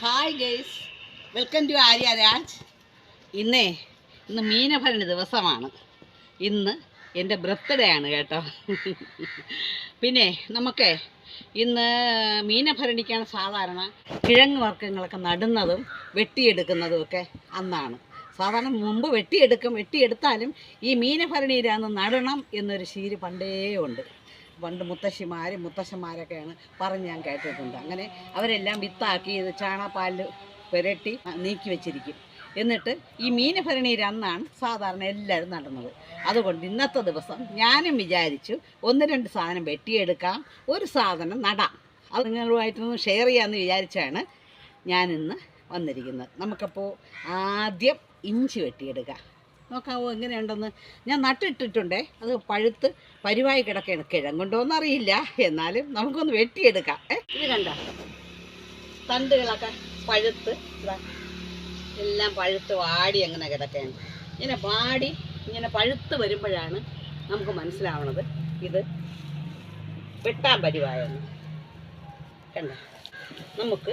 Hi guys welcome to Arya Raj ഇന്നേ ഇന്ന് മീനഭരണി ദിവസമാണ്. ഇന്ന് എന്റെ ബർത്ത്ഡേ ആണ് കേട്ടോ. പിന്നെ നമുക്ക് ഇന്ന് മീനഭരണിക്കാണ് സാധാരണ കിഴങ്ങ് വർഗങ്ങളൊക്കെ നടുന്നതും വെട്ടിയെടുക്കുന്നതും ഒക്കെ അന്നാണ്. സാധാരണ മുമ്പ് വെട്ടിയെടുക്കും വെട്ടിയെടുത്താലും ഈ മീനഭരണിയിലാന്ന് നടണം എന്നൊരു ശീൽ പണ്ടേ ഉണ്ട്. പണ്ട് മുത്തശ്ശിമാരും മുത്തശ്ശന്മാരൊക്കെയാണ് പറഞ്ഞ് ഞാൻ കേട്ടിട്ടുണ്ട്. അങ്ങനെ അവരെല്ലാം വിത്താക്കി ഇത് ചാണകപ്പാലിൽ പുരട്ടി നീക്കി വെച്ചിരിക്കും. എന്നിട്ട് ഈ മീനഭരണിയിൽ അന്നാണ് സാധാരണ എല്ലാവരും നടന്നത്. അതുകൊണ്ട് ഇന്നത്തെ ദിവസം ഞാനും വിചാരിച്ചു ഒന്ന് രണ്ട് സാധനം വെട്ടിയെടുക്കാം ഒരു സാധനം നടാം. അത് നിങ്ങളുമായിട്ടൊന്ന് ഷെയർ ചെയ്യാമെന്ന് വിചാരിച്ചാണ് ഞാനിന്ന് വന്നിരിക്കുന്നത്. നമുക്കപ്പോൾ ആദ്യം ഇഞ്ചി വെട്ടിയെടുക്കാം. നോക്കാവോ എങ്ങനെയുണ്ടെന്ന്. ഞാൻ നട്ടിട്ടിട്ടുണ്ടേ. അത് പഴുത്ത് പരിവായി കിടക്കുകയാണ് കിഴങ്ങുണ്ടോ അറിയില്ല. എന്നാലും നമുക്കൊന്ന് വെട്ടിയെടുക്കാം. ഏ ഇത് കണ്ട? തണ്ടുകളൊക്കെ പഴുത്ത് എല്ലാം പഴുത്ത് വാടി അങ്ങനെ കിടക്കുകയാണ് ഇങ്ങനെ വാടി ഇങ്ങനെ പഴുത്ത് വരുമ്പോഴാണ് നമുക്ക് മനസ്സിലാവണത് ഇത് വെട്ടാൻ പരിവായെന്ന്. കണ്ട? നമുക്ക്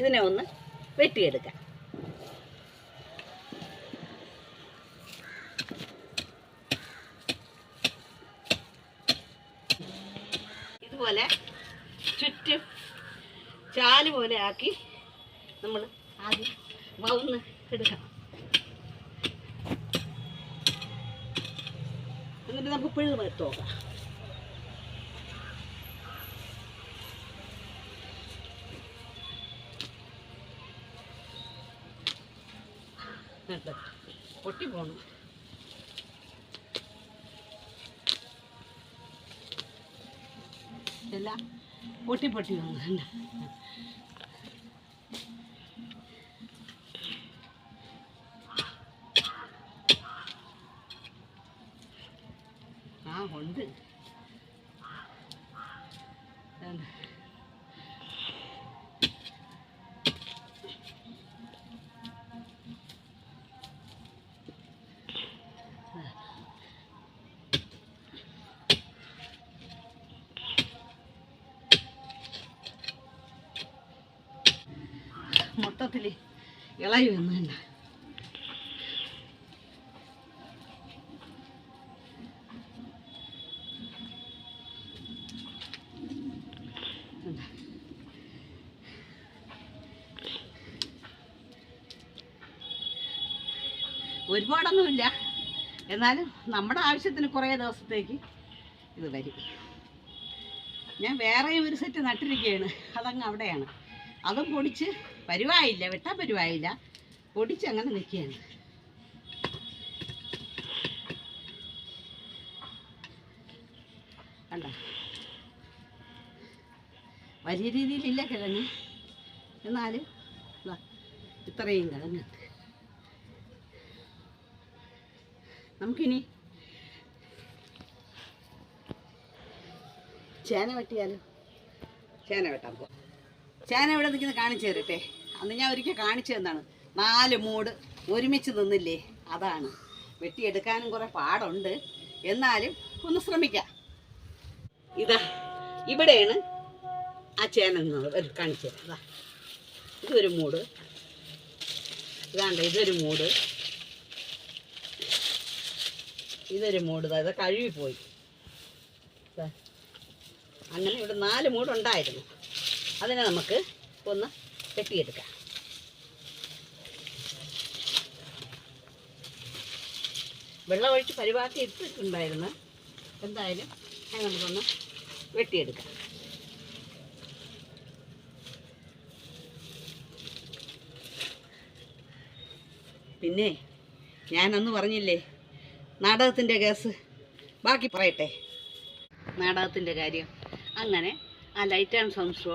ഇതിനെ ഒന്ന് വെട്ടിയെടുക്കാം ഇതുപോലെ ചുറ്റും ചാൽ പോലെ ആക്കി നമ്മൾ ആദ്യം വന്ന് എടുക്കണം എന്നിട്ട് നമുക്ക് പിഴുത് എടുത്ത് നോക്കാം? പൊട്ടി പോണു. എല്ലാം പൊട്ടി പൊട്ടി വന്നു കണ്ടോ? ആ കണ്ടോ? ഇളകി വന്നു കണ്ടോ? കണ്ടോ? ഒരുപാടൊന്നുമില്ല എന്നാലും നമ്മുടെ ആവശ്യത്തിന് കുറേ ദിവസത്തേക്ക് ഇത് വരും ഞാൻ വേറെയും ഒരു സെറ്റ് നട്ടിരിക്കുകയാണ് അതങ്ങ് അവിടെയാണ് അതും പൊടിച്ച് പരുവായില്ല വെട്ടാൻ പരുവായില്ല. പൊടിച്ച് അങ്ങനെ നിൽക്കുകയാണ്. വലിയ രീതിയിലില്ല കിഴങ്ങ്. എന്നാൽ ഇത്രയും കിഴങ്ങ്. നമുക്കിനി ചേന വെട്ടിയാലോ? ചേന വെട്ടാൻ പോ ചേന ഇവിടെ നിൽക്കുന്നത് കാണിച്ചു തരട്ടെ. അന്ന് ഞാൻ ഒരിക്കൽ കാണിച്ചു തന്നാണ് നാല് മൂട് ഒരുമിച്ച് നിന്നില്ലേ? അതാണ്. വെട്ടിയെടുക്കാനും കുറേ പാടുണ്ട്. എന്നാലും ഒന്ന് ശ്രമിക്കാം. ഇതാ ഇവിടെയാണ് ആ ചേന കാണിച്ചു തരാം. ഇതാ ഇതൊരു മൂട്. ഇതാണ്ട ഇതൊരു മൂട്. ഇതൊരു മൂട്. ഇതാ കഴുകിപ്പോയി. പോയി അങ്ങനെ ഇവിടെ നാല് മൂടുണ്ടായിരുന്നു. അതിനെ നമുക്ക് ഒന്ന് വെട്ടിയെടുക്കാം വെള്ളമൊഴിച്ച് പരിപാടി ഇട്ടിട്ടുണ്ടായിരുന്നു. എന്തായാലും ഞാൻ നമുക്കൊന്ന് വെട്ടിയെടുക്കാം. പിന്നെ ഞാനന്ന് പറഞ്ഞില്ലേ നാടകത്തിന്റെ കേസ് ബാക്കി പറയട്ടെ. നാടകത്തിന്റെ കാര്യം. അങ്ങനെ ആ ലൈറ്റ് ആൻഡ് ഷോ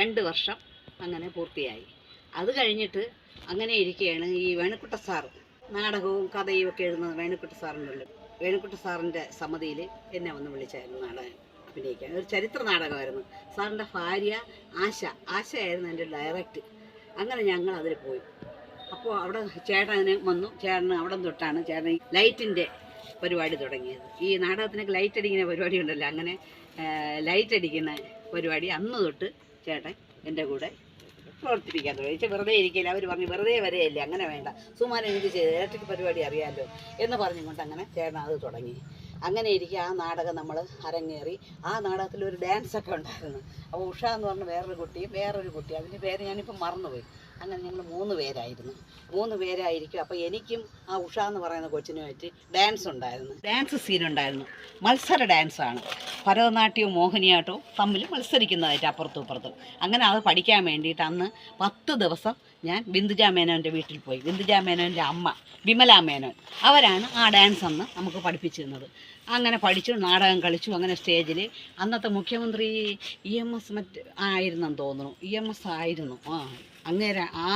രണ്ട് വർഷം അങ്ങനെ പൂർത്തിയായി. അത് കഴിഞ്ഞിട്ട് അങ്ങനെ ഇരിക്കുകയാണ് ഈ വേണുക്കുട്ട സാറ്. നാടകവും കഥയും ഒക്കെ എഴുതുന്നത് വേണുക്കുട്ട സാറിന്റെ വേണുക്കുട്ട സാറിന്റെ സമിതിയിൽ എന്നെ വന്ന് വിളിച്ചായിരുന്നു നാടകം അഭിനയിക്കാൻ. ഒരു ചരിത്ര നാടകമായിരുന്നു. സാറിന്റെ ഭാര്യ ആശ. ആശയായിരുന്നു എന്റെ ഡയറക്റ്റ്. അങ്ങനെ ഞങ്ങൾ അതിൽ പോയി. അപ്പോൾ അവിടെ ചേട്ടന് വന്നു. ചേട്ടന് അവിടെ തൊട്ടാണ് ചേട്ടൻ ലൈറ്റിന്റെ പരിപാടി തുടങ്ങിയത്. ഈ നാടകത്തിനൊക്കെ ലൈറ്റ് അടിക്കുന്ന പരിപാടി ഉണ്ടല്ലോ. അങ്ങനെ ലൈറ്റ് അടിക്കുന്ന പരിപാടി അന്ന് തൊട്ട് ചേട്ടൻ എന്റെ കൂടെ. പ്രവർത്തിപ്പിക്കാൻ തുടങ്ങി. ചേച്ചി വെറുതെ ഇരിക്കില്ല അവർ പറഞ്ഞു വെറുതെ വരെയല്ലേ അങ്ങനെ വേണ്ട. സുമാരൻ എനിക്ക് ചെയ്ത് ഇലക്ട്രിക് പരിപാടി അറിയാമല്ലോ എന്ന് പറഞ്ഞുകൊണ്ട് അങ്ങനെ ചേട്ടൻ അത് തുടങ്ങി. അങ്ങനെ ഇരിക്കെ ആ നാടകം നമ്മൾ അരങ്ങേറി. ആ നാടകത്തിൽ ഒരു ഡാൻസൊക്കെ ഉണ്ടായിരുന്നു. അപ്പോൾ ഉഷ എന്ന് പറഞ്ഞ വേറൊരു കുട്ടിയും വേറൊരു കുട്ടി അതിന്റെ പേര് ഞാനിപ്പോൾ മറന്നുപോയി. അങ്ങനെ ഞങ്ങൾ മൂന്ന് പേരായിരുന്നു. മൂന്ന് പേരായിരിക്കും. അപ്പോൾ എനിക്കും ആ ഉഷ എന്ന് പറയുന്ന കൊച്ചിനുമായിട്ട് ഡാൻസ് ഉണ്ടായിരുന്നു. ഡാൻസ് സീൻ ഉണ്ടായിരുന്നു. മത്സര ഡാൻസാണ് ഭരതനാട്യവും മോഹിനിയാട്ടവും തമ്മിൽ മത്സരിക്കുന്നതായിട്ട് അപ്പുറത്തും ഇപ്പുറത്തും. അങ്ങനെ അത് പഠിക്കാൻ വേണ്ടിയിട്ട് അന്ന് പത്ത് ദിവസം ഞാൻ ബിന്ദുജ മേനോന്റെ വീട്ടിൽ പോയി. ബിന്ദുജ മേനോന്റെ അമ്മ വിമല മേനോൻ. അവരാണ് ആ ഡാൻസ് അന്ന് നമുക്ക് പഠിപ്പിച്ചിരുന്നത്. അങ്ങനെ പഠിച്ചു നാടകം കളിച്ചു അങ്ങനെ സ്റ്റേജിൽ അന്നത്തെ മുഖ്യമന്ത്രി ഇ എം എസ് മറ്റ് ആയിരുന്നെന്ന് തോന്നുന്നു. ഇ എം എസ് ആയിരുന്നു. ആ. അങ്ങേരെ ആ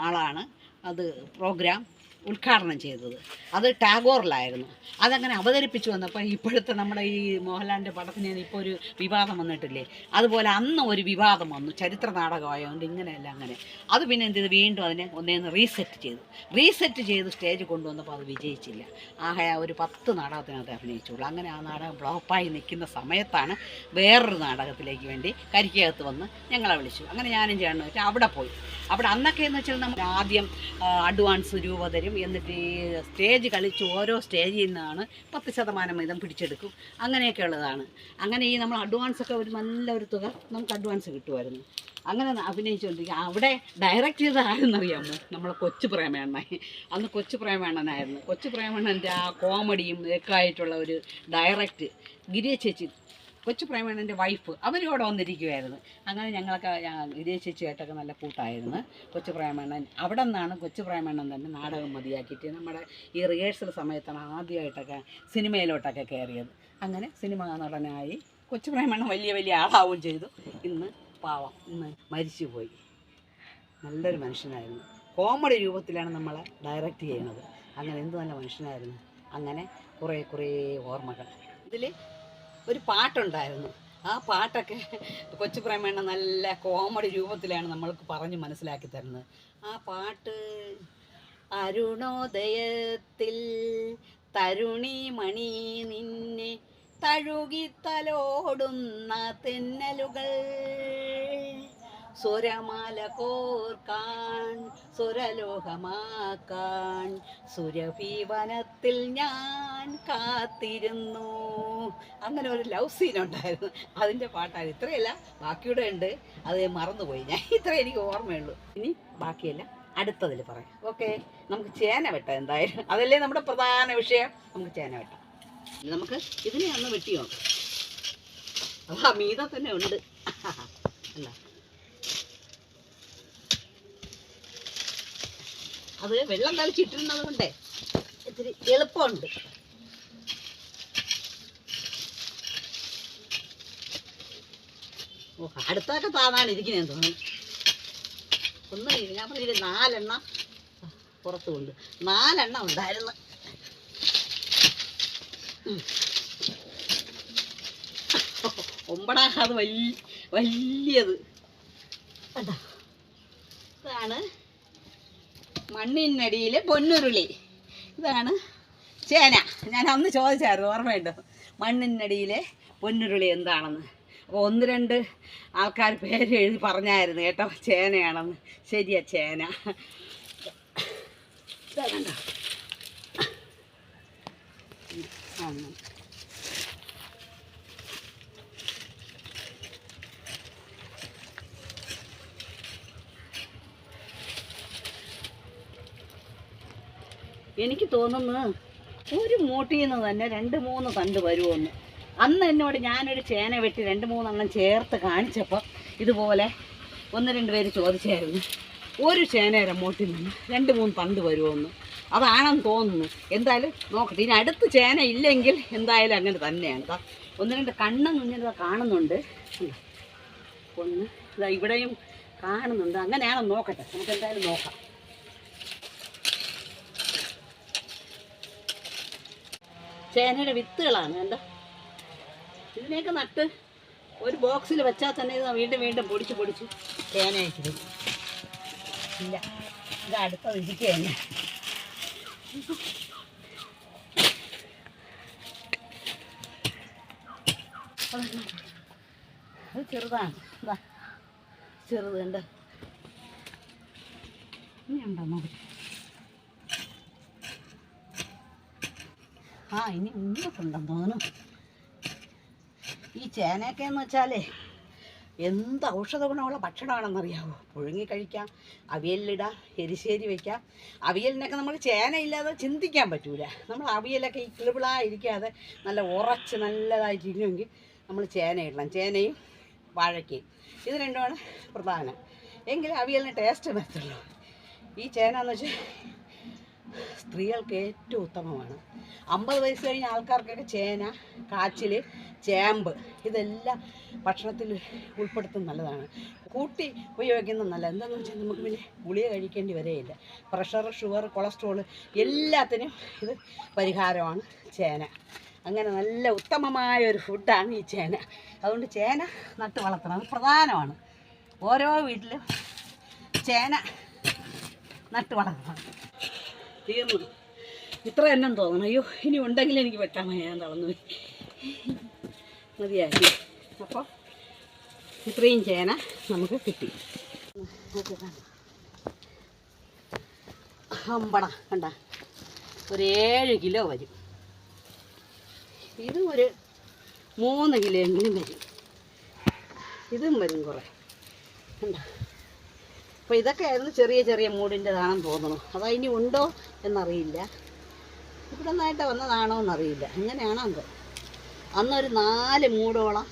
ആളാണ്. അത് പ്രോഗ്രാം ഉദ്ഘാടനം ചെയ്തത്. അത് ടാഗോറിലായിരുന്നു. അതങ്ങനെ അവതരിപ്പിച്ചു വന്നപ്പോൾ ഇപ്പോഴത്തെ നമ്മുടെ ഈ മോഹൻലാലിന്റെ പടത്തിന് ഇപ്പോൾ ഒരു വിവാദം വന്നിട്ടില്ലേ? അതുപോലെ അന്ന് ഒരു വിവാദം വന്നു. ചരിത്ര നാടകമായതുകൊണ്ട് ഇങ്ങനെയല്ല അങ്ങനെ. അത് പിന്നെ എന്ത് ചെയ്തു? വീണ്ടും അതിനെ ഒന്നേന്ന് റീസെറ്റ് ചെയ്തു. റീസെറ്റ് ചെയ്ത് സ്റ്റേജ് കൊണ്ടുവന്നപ്പോൾ അത് വിജയിച്ചില്ല. ആകെ ഒരു പത്ത് നാടകത്തിനകത്ത് അഭിനയിച്ചുള്ളൂ. അങ്ങനെ ആ നാടകം ഫ്ലോപ്പായി നിൽക്കുന്ന സമയത്താണ് വേറൊരു നാടകത്തിലേക്ക് വേണ്ടി കരിക്കകത്ത് വന്ന് ഞങ്ങളെ വിളിച്ചു. അങ്ങനെ ഞാനും ചെയ്യണമെന്ന് വെച്ചാൽ അവിടെ പോയി. അവിടെ അന്നൊക്കെ എന്ന് വെച്ചാൽ നമ്മൾ ആദ്യം അഡ്വാൻസ് രൂപ തരും. എന്നിട്ട് ഈ സ്റ്റേജ് കളിച്ച് ഓരോ സ്റ്റേജിൽ നിന്നാണ് പത്ത് ശതമാനം വീതം പിടിച്ചെടുക്കും. അങ്ങനെയൊക്കെ ഉള്ളതാണ്. അങ്ങനെ ഈ നമ്മൾ അഡ്വാൻസ് ഒക്കെ ഒരു നല്ല ഒരു തുക നമുക്ക് അഡ്വാൻസ് കിട്ടുമായിരുന്നു. അങ്ങനെ അഭിനയിച്ചുകൊണ്ടിരിക്കുക. അവിടെ ഡയറക്റ്റ് ചെയ്ത ആരെന്നറിയാമോ നമ്മളെ കൊച്ചു പ്രേമണ്ണൻ. അന്ന് കൊച്ചു പ്രേമേണ്ണനായിരുന്നു. കൊച്ചു പ്രേമേണ്ണന്റെ ആ കോമഡിയും ഒക്കെ ആയിട്ടുള്ള ഒരു ഡയറക്റ്റ് ഗിരിയ ചേച്ചി കൊച്ചു പ്രേമണ്ണന്റെ വൈഫ് അവരും അവിടെ വന്നിരിക്കുമായിരുന്നു അങ്ങനെ ഞങ്ങളൊക്കെ ഗിരിയ ചേച്ചിയായിട്ടൊക്കെ നല്ല കൂട്ടായിരുന്നു. കൊച്ചു പ്രേമണ്ണൻ അവിടെ നിന്നാണ് കൊച്ചു പ്രേമണ്ണൻ തന്നെ നാടകം മതിയാക്കിയിട്ട് നമ്മുടെ ഈ റിഹേഴ്സൽ സമയത്താണ് ആദ്യമായിട്ടൊക്കെ സിനിമയിലോട്ടൊക്കെ കയറിയത്. അങ്ങനെ സിനിമ നടനായി കൊച്ചു പ്രേമണ്ണൻ വലിയ വലിയ ആളാവുകയും ചെയ്തു. ഇന്ന് പാവം ഇന്ന് മരിച്ചുപോയി. നല്ലൊരു മനുഷ്യനായിരുന്നു. കോമഡി രൂപത്തിലാണ് നമ്മളെ ഡയറക്റ്റ് ചെയ്യുന്നത്. അങ്ങനെ എന്ത് നല്ല മനുഷ്യനായിരുന്നു. അങ്ങനെ കുറേ കുറേ ഓർമ്മകൾ. ഇതിൽ ഒരു പാട്ടുണ്ടായിരുന്നു. ആ പാട്ടൊക്കെ കൊച്ചു പ്രമേണ നല്ല കോമഡി രൂപത്തിലാണ് നമ്മൾക്ക് പറഞ്ഞ് മനസ്സിലാക്കി തരുന്നത്. ആ പാട്ട് അരുണോദയത്തിൽ തരുണി മണി നിന്നെ തഴുകി തലോടുന്ന തെന്നലുകൾ. സ്വരമാല കോർക്കാൻ സ്വരലോഹമാക്കാൻ. സുരഭീവനത്തിൽ ഞാൻ കാത്തിരുന്നു. അങ്ങനെ ഒരു ലവ് സീൻ ഉണ്ടായിരുന്നു. അതിന്റെ പാട്ടാണ്. ഇത്രയല്ല ബാക്കിയുടെ ഉണ്ട്. അത് മറന്നുപോയി ഞാൻ. ഇത്ര എനിക്ക് ഓർമ്മയുള്ളൂ. ഇനി ബാക്കിയല്ല അടുത്തതിൽ പറയാം. ഓക്കെ നമുക്ക് ചേന വെട്ട എന്തായാലും. അതല്ലേ നമ്മുടെ പ്രധാന വിഷയം? നമുക്ക് ചേന വെട്ടാം. നമുക്ക് ഇതിനെ ഒന്ന് വെട്ടി നോക്കാം. ആ മീത തന്നെ ഉണ്ട്. അല്ല. അത് വെള്ളം തളിച്ചിട്ടിരുന്നത് കൊണ്ടേ ഇത്തിരി എളുപ്പമുണ്ട്. ഓ അടുത്തൊക്കെ താന്നാണ് ഇരിക്കുന്നത് തോന്നുന്നു. ഒന്നും ഞാൻ പറഞ്ഞില്ല നാലെണ്ണ പുറത്തുകൊണ്ട് നാലെണ്ണ ഉണ്ടായിരുന്നു. ഉം. ഒമ്പടാ അത് വലിയ വലിയത്. കണ്ടോ? ഇതാണ് മണ്ണിനടിയിലെ പൊന്നുരുളി. ഇതാണ് ചേന. ഞാൻ അന്ന് ചോദിച്ചായിരുന്നു ഓർമ്മയുണ്ടോ? മണ്ണിനടിയിലെ പൊന്നുരുളി എന്താണെന്ന്. അപ്പോൾ ഒന്ന് രണ്ട് ആൾക്കാർ പേര് എഴുതി പറഞ്ഞായിരുന്നു കേട്ടോ ചേനയാണെന്ന്. ശരിയാ ചേന. ഇതാ കണ്ടോ? എനിക്ക് തോന്നുന്നു ഒരു മൂട്ടിൽ നിന്ന് തന്നെ രണ്ട് മൂന്ന് കണ്ട് വരുമെന്ന് അന്ന് എന്നോട് ഞാനൊരു ചേന വെട്ടി രണ്ട് മൂന്നെണ്ണം ചേർത്ത് കാണിച്ചപ്പോൾ ഇതുപോലെ ഒന്ന് രണ്ട് പേര് ചോദിച്ചായിരുന്നു ഒരു ചേനയുടെ മൂട്ടിൽ നിന്ന് രണ്ട് മൂന്ന് തണ്ട് വരുമെന്ന് അതാണെന്ന് തോന്നുന്നു. എന്തായാലും നോക്കട്ടെ ഇനി അടുത്ത് ചേന ഇല്ലെങ്കിൽ എന്തായാലും അങ്ങനെ തന്നെയാണ്. കേട്ടോ ഒന്ന് രണ്ട് കണ്ണും ഇങ്ങനെ കാണുന്നുണ്ട്. ഒന്ന് ഇതാ ഇവിടെയും കാണുന്നുണ്ട്. അങ്ങനെയാണെന്ന് നോക്കട്ടെ. നമുക്ക് എന്തായാലും നോക്കാം. ചേനയുടെ വിത്തുകളാണ് കണ്ടോ? ഇതിനെയൊക്കെ നട്ട് ഒരു ബോക്സിൽ വെച്ചാൽ തന്നെ ഇത് വീണ്ടും വീണ്ടും പൊടിച്ച് പൊടിച്ച് ചേനയായിട്ട് വരും. ഇല്ല ഇത് അടുത്തത് ഇരിക്കുക തന്നെ. അത് ചെറുതാണ്. ഇതാ ചെറുത് കണ്ടോ? ഇനി ഉണ്ടോ നോക്കി? ആ ഇനി മുന്നോട്ടുണ്ടെന്ന് തോന്നുന്നു ഈ ചേനയൊക്കെ എന്ന് വെച്ചാലേ എന്ത് ഔഷധ ഗുണമുള്ള ഭക്ഷണമാണെന്നറിയാമോ പുഴുങ്ങി കഴിക്കാം അവിയലിലിടാം എരിശ്ശേരി വയ്ക്കാം അവിയലിനൊക്കെ നമ്മൾ ചേനയില്ലാതെ ചിന്തിക്കാൻ പറ്റൂല. നമ്മൾ അവിയലൊക്കെ ഈ കിളിപിളായിരിക്കാതെ നല്ല ഉറച്ച് നല്ലതായിട്ട് ഇരിക്കുമെങ്കിൽ നമ്മൾ ചേന ഇടണം. ചേനയും വാഴയ്ക്കയും. ഇത് രണ്ടുമാണ് പ്രധാനം. എങ്കിലും അവിയലിന് ടേസ്റ്റ് വരത്തുള്ളൂ ഈ ചേന എന്ന് വെച്ചാൽ സ്ത്രീകൾക്ക് ഏറ്റവും ഉത്തമമാണ്. അമ്പത് വയസ്സ് കഴിഞ്ഞ ആൾക്കാർക്കൊക്കെ ചേന കാച്ചിൽ ചേമ്പ് ഇതെല്ലാം ഭക്ഷണത്തിൽ ഉൾപ്പെടുത്തുന്നത് നല്ലതാണ്. കൂട്ടി ഉപയോഗിക്കുന്നത് നല്ല എന്താണെന്ന് വെച്ചാൽ നമുക്ക് പിന്നെ ഗുളിക കഴിക്കേണ്ടി വരെയില്ല. പ്രഷർ ഷുഗർ കൊളസ്ട്രോൾ എല്ലാത്തിനും ഇത് പരിഹാരമാണ് ചേന. അങ്ങനെ നല്ല ഉത്തമമായ ഒരു ഫുഡാണ് ഈ ചേന. അതുകൊണ്ട് ചേന നട്ട് വളർത്തണം. അത് പ്രധാനമാണ്. ഓരോ വീട്ടിലും ചേന നട്ട് വളർത്തണം. തീർന്നു. ഇത്ര എണ്ണം തോന്നണം. അയ്യോ ഇനി ഉണ്ടെങ്കിൽ എനിക്ക് വെട്ടാൻ ഞാൻ തളർന്നു മതിയായി. അപ്പോൾ ഇത്രയും ചേന നമുക്ക് കിട്ടി. അമ്പട കണ്ട? ഒരു ഏഴ് കിലോ വരും. ഇതും ഒരു മൂന്ന് കിലോ എങ്കിലും വരും. ഇതും വരും കുറേ. കണ്ട? അപ്പോൾ ഇതൊക്കെ ആയിരുന്നു ചെറിയ ചെറിയ മൂടിന്റെതാണെന്ന് തോന്നുന്നു അതാ ഇനി ഉണ്ടോ? എന്നറിയില്ല. ഇവിടെ നിന്നായിട്ട് വന്നതാണോ എന്നറിയില്ല. അങ്ങനെയാണോ എന്തോ അന്നൊരു നാല് മൂടോളം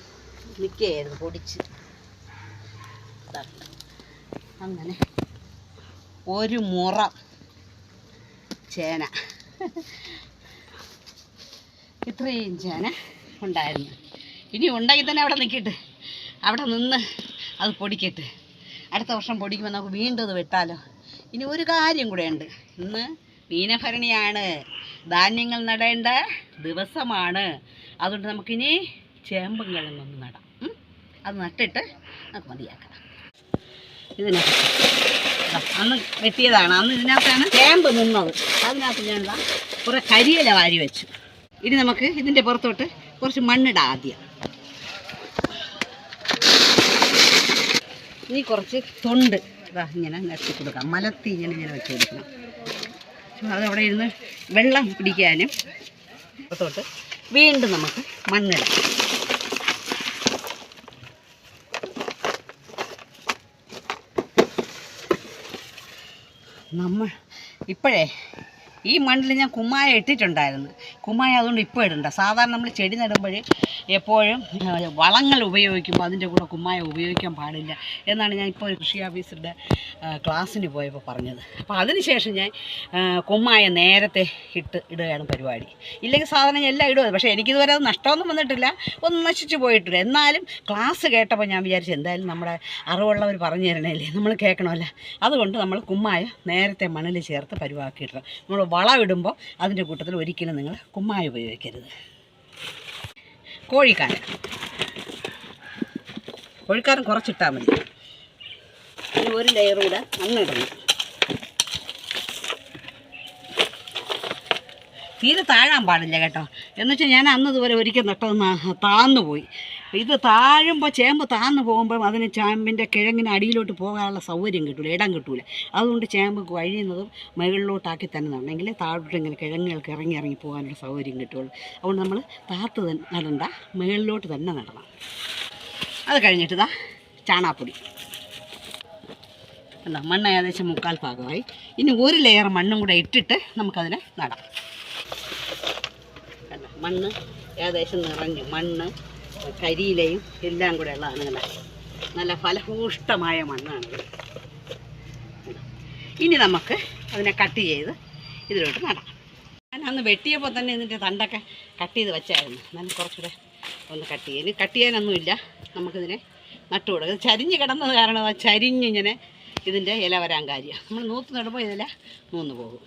നിൽക്കുകയായിരുന്നു പൊടിച്ച്. അങ്ങനെ. ഒരു മുറ ചേന. ഇത്രയും ചേന ഉണ്ടായിരുന്നു. ഇനി ഉണ്ടെങ്കിൽ തന്നെ അവിടെ നിൽക്കട്ടെ അവിടെ നിന്ന് അത് പൊടിക്കട്ടെ. അടുത്ത വർഷം പൊടിക്കുമ്പോൾ നമുക്ക് വീണ്ടും അത് വെട്ടാലോ. ഇനി ഒരു കാര്യം കൂടെ ഉണ്ട്. ഇന്ന് മീനഭരണിയാണ് ധാന്യങ്ങൾ നടേണ്ട ദിവസമാണ്. അതുകൊണ്ട് നമുക്കിനി ചേമ്പും കിഴങ്ങൊന്ന് നടാം. അത് നട്ടിട്ട് നമുക്ക് മതിയാക്കാം. ഇതിനകത്ത് അന്ന് വെട്ടിയതാണ്. അന്ന് ഇതിനകത്താണ് ചേമ്പ് നിന്നത്. അതിനകത്ത് ഞാൻ കുറേ കരിയില വാരി വെച്ചു. ഇനി നമുക്ക് ഇതിന്റെ പുറത്തോട്ട് കുറച്ച് മണ്ണിടാം ആദ്യം. ഇനി കുറച്ച് തൊണ്ട് ഇതാ ഇങ്ങനെ നിരത്തി കൊടുക്കാം. മലത്തി ഇങ്ങനെ ഇങ്ങനെ വെച്ച് കൊടുക്കണം അതവിടെ ഇരുന്ന് വെള്ളം പിടിക്കാനും പുറത്തോട്ട് വീണ്ടും നമുക്ക് മണ്ണിടാം. നമ്മൾ ഇപ്പോഴേ ഈ മണ്ണിൽ ഞാൻ കുമ്മായ ഇട്ടിട്ടുണ്ടായിരുന്നു. കുമ്മായ അതുകൊണ്ട് ഇപ്പോൾ ഇടണ്ട. സാധാരണ നമ്മൾ ചെടി നടുമ്പോൾ എപ്പോഴും വളങ്ങൾ ഉപയോഗിക്കുമ്പോൾ അതിന്റെ കൂടെ കുമ്മായ ഉപയോഗിക്കാൻ പാടില്ല എന്നാണ് ഞാൻ ഇപ്പോൾ കൃഷി ഓഫീസറുടെ ക്ലാസ്സിന് പോയപ്പോൾ പറഞ്ഞത്. അപ്പോൾ അതിനുശേഷം ഞാൻ കുമ്മായം നേരത്തെ ഇട്ട് ഇടുകയാണ് പരിപാടി. ഇല്ലെങ്കിൽ ഞാൻ എല്ലാം ഇടുക പക്ഷേ എനിക്കിതുവരെ അത് നഷ്ടമൊന്നും വന്നിട്ടില്ല. ഒന്നും നശിച്ചു പോയിട്ടില്ല എന്നാലും ക്ലാസ് കേട്ടപ്പോൾ ഞാൻ വിചാരിച്ചു എന്തായാലും നമ്മുടെ അറിവുള്ളവർ പറഞ്ഞു തരണേലേ നമ്മൾ കേൾക്കണമല്ലോ. അതുകൊണ്ട് നമ്മൾ കുമ്മായ നേരത്തെ മണ്ണിൽ ചേർത്ത് പരിവാക്കിയിടണം. നമ്മൾ വളം ഇടുമ്പോൾ അതിന്റെ കൂട്ടത്തിൽ ഒരിക്കലും നിങ്ങൾ കുമ്മായ ഉപയോഗിക്കരുത്. കോഴിക്കാരൻ. കോഴിക്കാരൻ കുറച്ചിട്ടാൽ മതി. ഇനി ഒരു ലെയർ കൂടെ മണ്ണിടണം തീരെ താഴാൻ പാടില്ല കേട്ടോ. എന്നുവെച്ചാൽ ഞാൻ അന്ന് ഇതുവരെ ഒരിക്കൽ നട്ടത് താന്നു പോയി. ഇത് താഴുമ്പോൾ ചേമ്പ് താന്ന് പോകുമ്പോൾ അതിന് ചേമ്പിന്റെ കിഴങ്ങിന് അടിയിലോട്ട് പോകാനുള്ള സൗകര്യം കിട്ടില്ല ഇടം കിട്ടൂല. അതുകൊണ്ട് ചേമ്പ് കഴിയുന്നതും മുകളിലോട്ടാക്കി തന്നെ നടണമെങ്കിൽ താഴോട്ട് ഇങ്ങനെ കിഴങ്ങുകൾക്ക് ഇറങ്ങി ഇറങ്ങി പോകാനുള്ള സൗകര്യം കിട്ടുള്ളൂ അതുകൊണ്ട് നമ്മൾ താത്ത് നടണ്ട മുകളിലോട്ട് തന്നെ നടണം. അത് കഴിഞ്ഞിട്ട് ഇതാ ചാണാപ്പൊടി എന്താ മണ്ണ് ഏകദേശം മുക്കാൽ ഭാഗമായി ഇനി ഒരു ലെയർ മണ്ണും കൂടെ ഇട്ടിട്ട് നമുക്കതിനെ നടാം. മണ്ണ് ഏകദേശം നിറഞ്ഞു മണ്ണ് കരിയിലയും എല്ലാം കൂടെ ഉള്ളതാണ് കണ്ട നല്ല ഫലഭൂഷ്ടമായ മണ്ണാണ് ഇനി നമുക്ക് അതിനെ കട്ട് ചെയ്ത് ഇതിലോട്ട് നടാം. ഞാൻ അന്ന് വെട്ടിയപ്പോൾ തന്നെ ഇതിന്റെ തണ്ടൊക്കെ കട്ട് ചെയ്ത് വെച്ചായിരുന്നു. ഞാൻ കുറച്ചുകൂടെ ഒന്ന് കട്ട് ചെയ്യാൻ കട്ട് ചെയ്യാനൊന്നുമില്ല നമുക്കിതിനെ നട്ടു കൊടുക്കുക ചരിഞ്ഞ് കിടന്നത് കാരണം ചരിഞ്ഞിങ്ങനെ ഇതിന്റെ ഇല വരാൻ കാര്യമാണ് നമ്മൾ നൂത്ത് നടുമ്പോൾ ഇതില നൂന്ന് പോകും.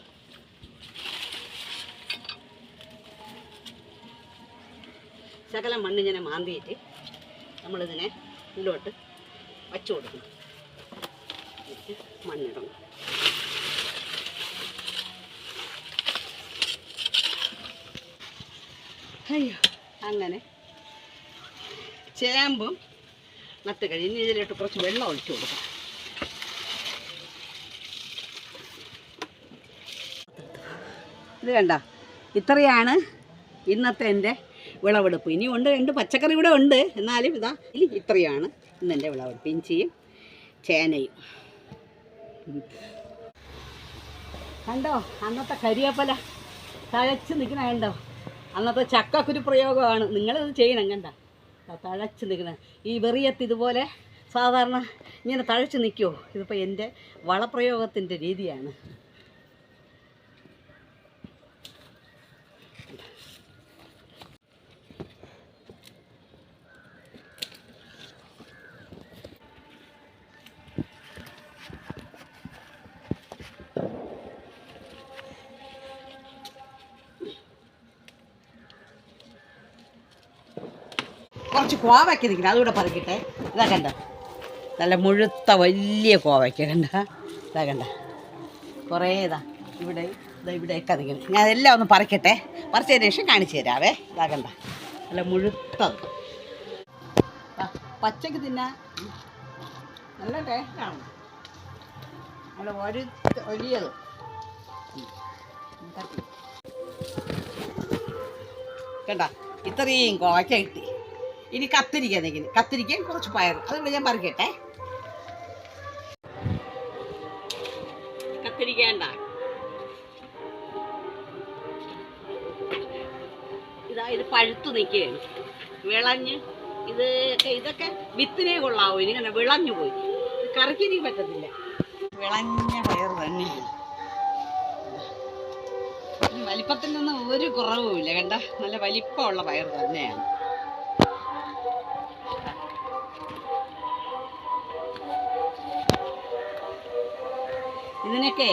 ശകലം മണ്ണിങ്ങനെ മാന്തിയിട്ട് നമ്മളിതിനെ ഇതിലോട്ട് വച്ചു കൊടുക്കണം. മണ്ണിടണം. അയ്യോ അങ്ങനെ ചേമ്പും നട്ട് കഴിഞ്ഞ് ഇതിലോട്ട് കുറച്ച് വെള്ളം ഒഴിച്ചു കൊടുക്കാം. ഇത് കണ്ട? ഇത്രയാണ് ഇന്നത്തെ എന്റെ വിളവെടുപ്പ്. ഉണ്ട് രണ്ട് പച്ചക്കറി ഇവിടെ ഉണ്ട്. എന്നാലും ഇതാ ഇനി ഇത്രയാണ് ഇന്ന് എന്റെ വിളവെടുപ്പ്. ഇഞ്ചിയും ചേനയും. കണ്ടോ? അന്നത്തെ കരിയപ്പല തഴച്ച് നിൽക്കണ കണ്ടോ? അന്നത്തെ ചക്കക്കുരു പ്രയോഗമാണ്. നിങ്ങളിത് ചെയ്യണം കണ്ട? തഴച്ച് നിൽക്കണ. ഈ വെറിയത്ത് ഇതുപോലെ സാധാരണ ഇങ്ങനെ തഴച്ച് നിൽക്കുമോ ഇതിപ്പോൾ എന്റെ വളപ്രയോഗത്തിന്റെ രീതിയാണ് കുറച്ച് കോവയ്ക്ക നിൽക്കണം അതുകൂടെ പറിക്കട്ടെ. ഇതാ കണ്ട? നല്ല മുഴുത്ത വലിയ കോവയ്ക്ക കണ്ട? ഇതാ കണ്ട? കുറേ ഇതാ ഇവിടെ ഇതാ ഇവിടെയൊക്കെ നിൽക്കണം ഞാൻ അതെല്ലാം ഒന്ന് പറിക്കട്ടെ. പറിച്ചതിന് ശേഷം കാണിച്ചു തരാവേ. ഇതാ കണ്ട? നല്ല മുഴുത്തത് ദാ, പച്ചക്ക് തിന്നാൻ നല്ല ടേസ്റ്റാണ്. നല്ല ഒരു. ഉം, കണ്ട? ഇത്രയും കോവയ്ക്ക കിട്ടി. ഇനി കത്തിരിക്ക എന്തെങ്കിലും. കത്തിരിക്കയും കുറച്ച് പയർ അതുകൊണ്ട് ഞാൻ പറിക്കട്ടെ കത്തിരിക്കേണ്ട ഇതാ ഇത് പഴുത്തു നിൽക്കുകയാണ്. വിളഞ്ഞ് ഇത് ഇതൊക്കെ വിത്തിനെ കൊള്ളാവൂ? ഇനിങ്ങനെ വിളഞ്ഞു പോയി. ഇത് കറിക്ക് എനിക്ക് പറ്റത്തില്ല. വിളഞ്ഞ പയർ തന്നെ. വലിപ്പത്തിനൊന്നും ഒരു കുറവുമില്ല കണ്ട? നല്ല വലിപ്പമുള്ള പയർ തന്നെയാണ്. ഇതിനൊക്കെ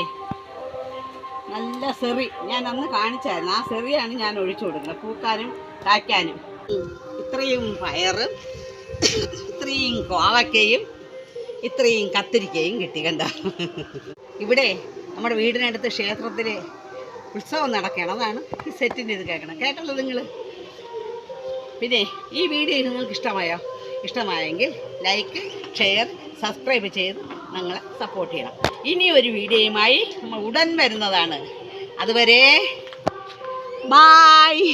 നല്ല സെറി. ഞാൻ അന്ന് കാണിച്ചായിരുന്നു. ആ സെറിയാണ് ഞാൻ ഒഴിച്ചു കൊടുക്കുന്നത്. പൂക്കാനും കായ്ക്കാനും. ഇത്രയും പയറും ഇത്രയും കോവക്കയും ഇത്രയും കത്തിരിക്കയും കിട്ടി കണ്ട? ഇവിടെ നമ്മുടെ വീടിനടുത്ത് ക്ഷേത്രത്തിൽ ഉത്സവം നടക്കണം. അതാണ് ഈ സെറ്റിന്റെ ഇത് കേൾക്കണം. കേട്ടല്ലോ നിങ്ങൾ പിന്നെ ഈ വീഡിയോ നിങ്ങൾക്ക് ഇഷ്ടമായോ? ഇഷ്ടമായെങ്കിൽ ലൈക്ക് ഷെയർ സബ്സ്ക്രൈബ് ചെയ്ത് ഞങ്ങളെ സപ്പോർട്ട് ചെയ്യണം. ഇനി ഒരു വീഡിയോയുമായി ഉടൻ വരുന്നതാണ്. അതുവരെ ബായ്